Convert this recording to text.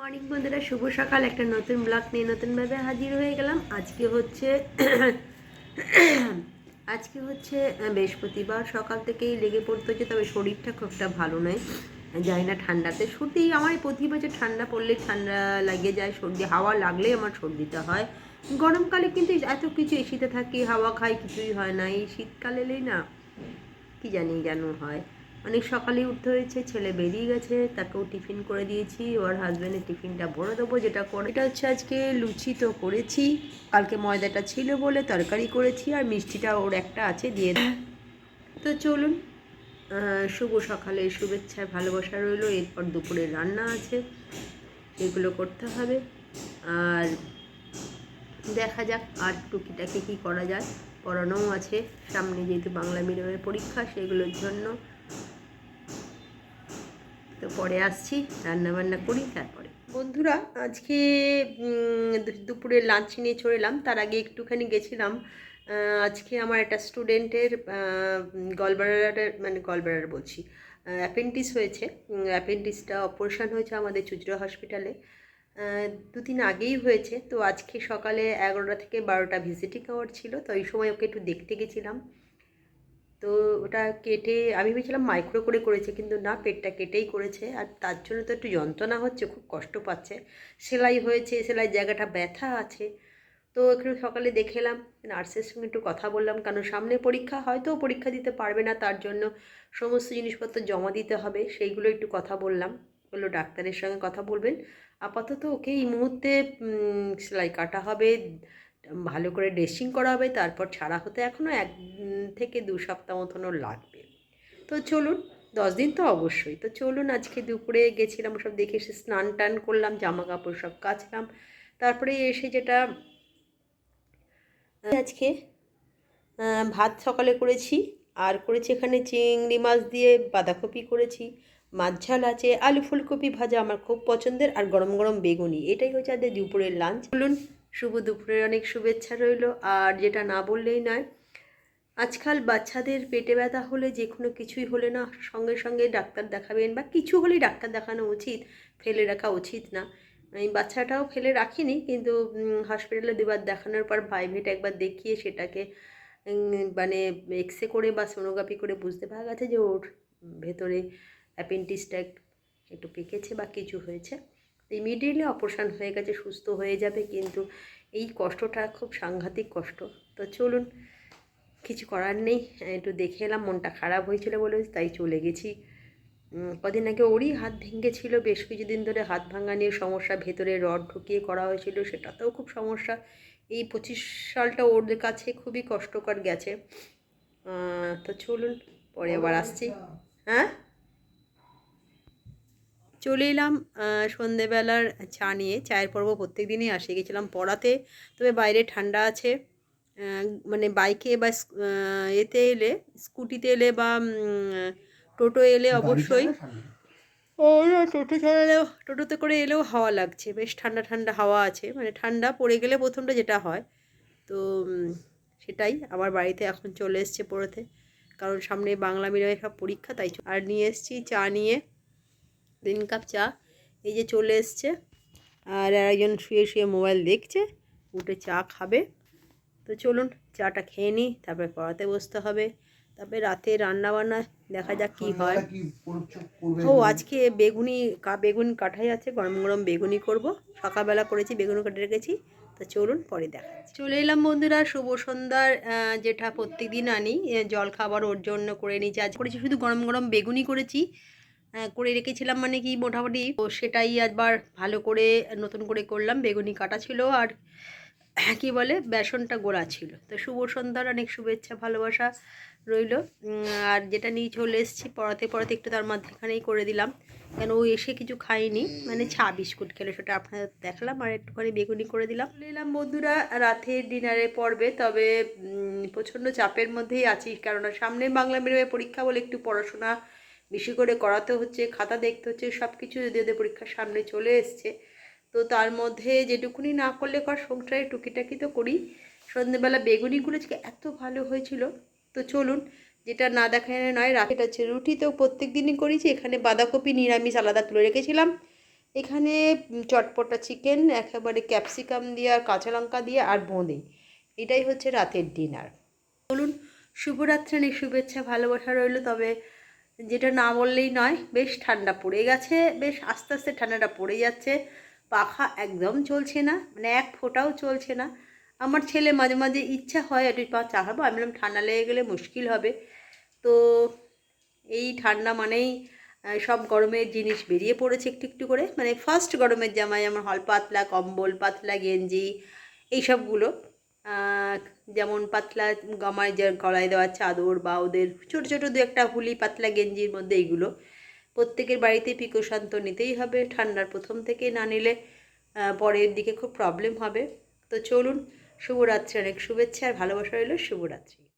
Morning বন্ধুরা, শুভ সকাল। একটা নতুন ব্লগ নিয়ে নতুনভাবে হাজির হয়ে গেলাম। আজকে হচ্ছে আজকে হচ্ছে বৃহস্পতিবার। সকাল থেকেই লেগে পড়তে হচ্ছে তবে শরীরটা খুব একটা ভালো নয়। যাই না ঠান্ডাতে। সর্দি, আমার প্রতি বছর ঠান্ডা পড়লে ঠান্ডা লাগে যায়, সর্দি, হাওয়া লাগলেই আমার সর্দিটা হয়। গরমকালে কিন্তু এত কিছু এসিতে থাকি, হাওয়া খাই কিছুই হয় না। এই শীতকাল না, কি জানি যেন হয়। অনেক সকালে উঠতে হয়েছে, ছেলে বেরিয়ে গেছে, তাকেও টিফিন করে দিয়েছি ওর হাজব্যান্ডের টিফিনটা ভরে দেবো, যেটা করে এটা হচ্ছে আজকে লুচি তো করেছি, কালকে ময়দাটা ছিল বলে তরকারি করেছি, আর মিষ্টিটা ওর একটা আছে, দিয়ে দেব। তো চলুন শুভ সকালে শুভেচ্ছা ভালোবাসা রইল, এরপর দুপুরে রান্না আছে, এগুলো করতে হবে, আর দেখা যাক আর টুকিটাকে কী করা যায়, পড়ানোও আছে, সামনে যেহেতু বাংলা মিডিয়ামের পরীক্ষা, সেগুলোর জন্য তো পরে আসছি রান্না বান্না করি, তারপরে। বন্ধুরা, আজকে দুপুরে লাঞ্চ নিয়ে চলে এলাম। তার আগে একটুখানি গেছিলাম। আজকে আমার একটা স্টুডেন্টের গলবারার মানে গলবারার বলছি অ্যাপেন্ডিস হয়েছে। অ্যাপেন্ডিসটা অপারেশন হয়েছে আমাদের চুচড়া হসপিটালে দুদিন আগেই হয়েছে। তো আজকে সকালে এগারোটা থেকে বারোটা ভিজিটিং আওয়ার ছিল। তো ওই সময় ওকে একটু দেখতে গেছিলাম। তো ওটা কেটে, আমি ভেবেছিলাম মাইক্রো করে করেছে কিন্তু না, পেটটা কেটেই করেছে। আর তার জন্য তো একটু যন্ত্রণা হচ্ছে, খুব কষ্ট পাচ্ছে। সেলাই হয়েছে, সেলাই জায়গাটা ব্যথা আছে। তো একটু সকালে দেখে এলাম নার্সের সঙ্গে একটু কথা বললাম কারণ সামনে পরীক্ষা, হয়তো পরীক্ষা দিতে পারবে না, তার জন্য সমস্ত জিনিসপত্র জমা দিতে হবে, সেইগুলো একটু কথা বললাম। বলল, ডাক্তারের সঙ্গে কথা বলবেন। আপাতত ওকে এই মুহূর্তে সেলাই কাটা হবে। ভালো করে ড্রেসিং করা হবে, তারপর ছাড়া হতে এখনও এক থেকে দু সপ্তাহ মতন ওর লাগবে। তো চলুন, দশ দিন তো অবশ্যই। তো চলুন, আজকে দুপুরে গেছিলাম সব দেখে এসে স্নান টান করলাম জামা কাপড় সব কাচলাম। তারপরে এসে যেটা আজকে ভাত সকালে করেছি, আর করেছি এখানে চিংড়ি মাছ দিয়ে বাঁধাকপি করেছি, মাছ ঝাল আছে, আলু ফুলকপি ভাজা আমার খুব পছন্দের, আর গরম গরম বেগুনি। এটাই হচ্ছে আমাদের দুপুরের লাঞ্চ। বলুন শুভ দুপুরের অনেক শুভেচ্ছা রইল, আর যেটা না বললেই নয়, আজকাল বাচ্চাদের পেটে ব্যথা হলে যে কোনো কিছুই হলে না সঙ্গে সঙ্গে ডাক্তার দেখাবেন, বা কিছু হলেই ডাক্তার দেখানো উচিত, ফেলে রাখা উচিত না। আমি বাচ্চাটাও ফেলে রাখিনি, কিন্তু হসপিটালে দুবার দেখানোর পর প্রাইভেট একবার দেখিয়ে সেটাকে মানে এক্সরে করে বা সোনোগ্রাফি করে বুঝতে পারা গেছে যে ওর ভেতরে অ্যাপেন্ডিসটা একটু পেকেছে বা কিছু হয়েছে। ইমিডিয়েটলি অপারেশান হয়ে গেছে সুস্থ হয়ে যাবে কিন্তু এই কষ্টটা খুব সাংঘাতিক কষ্ট। তো চলুন কিছু করার নেই একটু দেখে এলাম মনটা খারাপ হয়েছিল বলে তাই চলে গেছি। কদিন আগে ওরই হাত ভেঙেছিল বেশ কিছুদিন ধরে হাত ভাঙা নিয়ে সমস্যা ভেতরে রড ঢুকিয়ে করা হয়েছিল সেটাতেও খুব সমস্যা। এই পঁচিশ সালটা ওর কাছে খুবই কষ্টকর গেছে। তো চলুন পরে আবার আসছি। হ্যাঁ? চলে এলাম সন্ধেবেলার চা নিয়ে। চায়ের পর্ব প্রত্যেক দিনই আসে। গেছিলাম পড়াতে তবে বাইরে ঠান্ডা আছে। মানে বাইকে বা এতে এলে স্কুটিতে এলে বা টোটো এলে অবশ্যই। ও টোটো চালালেও টোটোতে করে এলেও হাওয়া লাগছে। বেশ ঠান্ডা ঠান্ডা হাওয়া আছে। মানে ঠান্ডা পড়ে গেলে প্রথমটা যেটা হয় তো সেটাই। আমার বাড়িতে এখন চলে এসছে পড়তে। কারণ সামনে বাংলা মিডিয়ামের সব পরীক্ষা তাই আর নিয়ে এসছি চা নিয়ে। তিন কাপ চা। এই যে চলে এসছে। আর একজন শুয়ে শুয়ে মোবাইল দেখছে উঠে চা খাবে। তো চলুন চাটা খেয়ে নিই তারপরে পড়াতে বসতে হবে। তারপরে রাতে রান্না বান্না দেখা যাক কী হয়। ও আজকে বেগুনি কা বেগুন কাঠাই আছে গরম গরম বেগুনি করব। সকালবেলা করেছি বেগুন কেটে রেখেছি। তো চলুন পরে দেখা চলে এলাম বন্ধুরা শুভ সন্ধ্যার যেটা প্রত্যেক দিন আনি জল খাবার ওর জন্য করে নিয়েছি। আজ করেছি শুধু গরম গরম বেগুনি করেছি। করে রেখেছিলাম মানে কি মোটামুটি। তো সেটাই একবার ভালো করে নতুন করে করলাম, বেগুনি কাটা ছিল আর কি বলে, বেসনটা গোড়া ছিল। তো শুভ সন্ধ্যার অনেক শুভেচ্ছা, ভালোবাসা রইল। আর যেটা নিয়ে চলে এসেছি পড়াতে পড়াতে একটু তার মাঝখানেই করে দিলাম। কেন ও এসে কিছু খায়নি মানে চা, বিস্কুট খেলে, সেটা আপনাদের দেখালাম আর একটুখানি বেগুনি করে দিলাম। এলাম বন্ধুরা রাতের ডিনারে পড়বে তবে প্রচণ্ড চাপের মধ্যেই আছি, কেননা সামনে বাংলা মিডিয়ামের পরীক্ষা বলে একটু পড়াশোনা বেশি করে করাতে হচ্ছে, খাতা দেখতে হচ্ছে সব কিছু যদি ওদের পরীক্ষার সামনে চলে এসছে। তো তার মধ্যে যেটুকুনি না করলে কর সংসারে টুকিটাকি তো করি। সন্ধ্যেবেলা বেগুনিগুলো আজকে এত ভালো হয়েছিল। তো চলুন, যেটা না দেখানো নয়, রাতে এটা হচ্ছে রুটি। তো প্রত্যেক দিনই করেছি, এখানে বাঁধাকপি, নিরামিষ আলাদা তুলে রেখেছিলাম। এখানে চটপটা চিকেন, একেবারে ক্যাপসিকাম দিয়ে আর কাঁচা লঙ্কা দিয়ে আর বোঁদে। এটাই হচ্ছে রাতের ডিনার। বলুন শুভরাত্রি শুভেচ্ছা, ভালোবাসা রইল। তবে যেটা না বললেই নয়, বেশ ঠান্ডা পড়ে গেছে, বেশ আস্তে আস্তে ঠান্ডাটা পড়ে যাচ্ছে। পাখা একদম চলছে না মানে এক ফোঁটাও চলছে না। আমার ছেলে মাঝে মাঝে ইচ্ছা হয় একটু পা চাহাবো আমি বললাম, ঠান্ডা লেগে গেলে মুশকিল হবে। তো এই ঠান্ডা মানেই সব গরমের জিনিস বেরিয়ে পড়েছে একটু একটু করে। মানে ফার্স্ট গরমের জামা যেমন হল পাতলা কম্বল, পাতলা গেঞ্জি, এইসবগুলো। যেমন পাতলা গামায় যে গলায় দেওয়া চাদর বা ওদের ছোটো ছোটো দু একটা হুলি পাতলা গেঞ্জির মধ্যে এইগুলো প্রত্যেকের বাড়িতে পিকোশান তো নিতেই হবে। ঠান্ডার প্রথম থেকে না নিলে পরের দিকে খুব প্রবলেম হবে। তো চলুন, শুভরাত্রি, অনেক শুভেচ্ছা আর ভালোবাসা রইল। শুভরাত্রি।